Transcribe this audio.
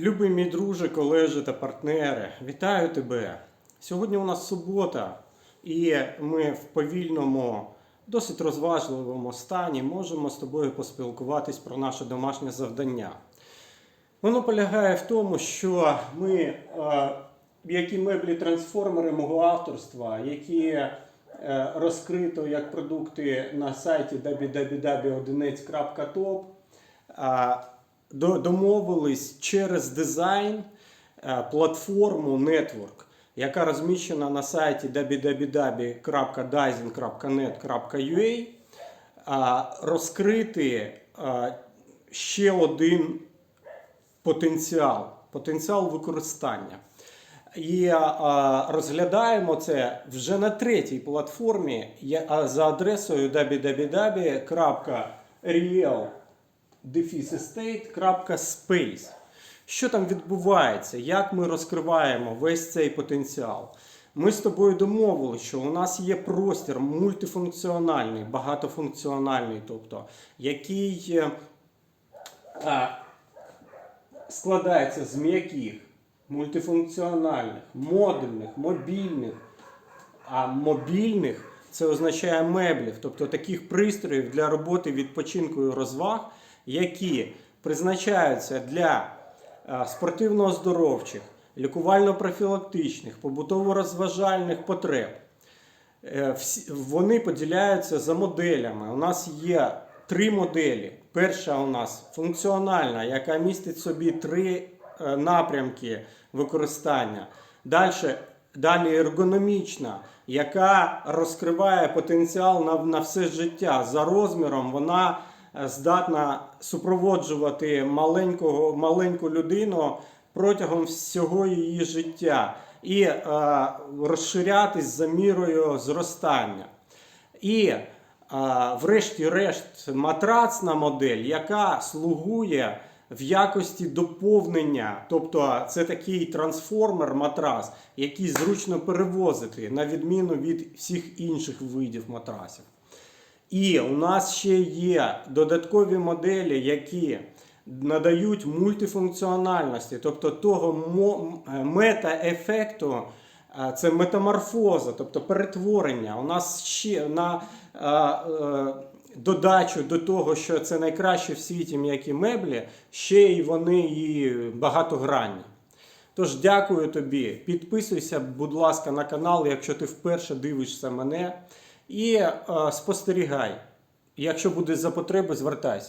Любий мій друже, колеже та партнери, вітаю тебе! Сьогодні у нас субота, і ми в повільному, досить розважливому стані можемо з тобою поспілкуватись про наше домашнє завдання. Воно полягає в тому, що ми, е, які меблі трансформери мого авторства, які е, розкрито як продукти на сайті до- домовились через дизайн е, платформу Network, яка розміщена на сайті www.dizing.net.ua, розкрити ще один потенціал, потенціал використання. І розглядаємо це вже на третій платформі за адресою www.real-estate.space. Що там відбувається? Як ми розкриваємо весь цей потенціал? Ми з тобою домовилися, що у нас є простір мультифункціональний, багатофункціональний, тобто який е, а, складається з м'яких, мультифункціональних, модульних, мобільних. А мобільних це означає меблів, тобто таких пристроїв для роботи, відпочинку і розваг, які призначаються для е, спортивно-оздоровчих, лікувально-профілактичних, побутово-розважальних потреб. Е, Вони поділяються за моделями. У нас є три моделі. Перша у нас функціональна, яка містить собі три е, напрямки використання. Далі, далі ергономічна, яка розкриває потенціал на, на все життя. За розміром вона здатна супроводжувати маленького, маленьку людину протягом всього її життя і е, розширятись за мірою зростання. І а, врешті-решт матрацна модель, яка слугує в якості доповнення, тобто це такий трансформер матрас, який зручно перевозити на відміну від всіх інших видів матрасів. І у нас ще є додаткові моделі, які надають мультифункціональності, тобто того е, мета-ефекту, е, це метаморфоза, тобто перетворення. У нас ще на е, додачу до того, що це найкраще в світі м'які меблі, ще й вони і багатогранні. Тож дякую тобі. Підписуйся, будь ласка, на канал, якщо ти вперше дивишся мене. І е, спостерігай. Якщо буде за потреби, звертайся.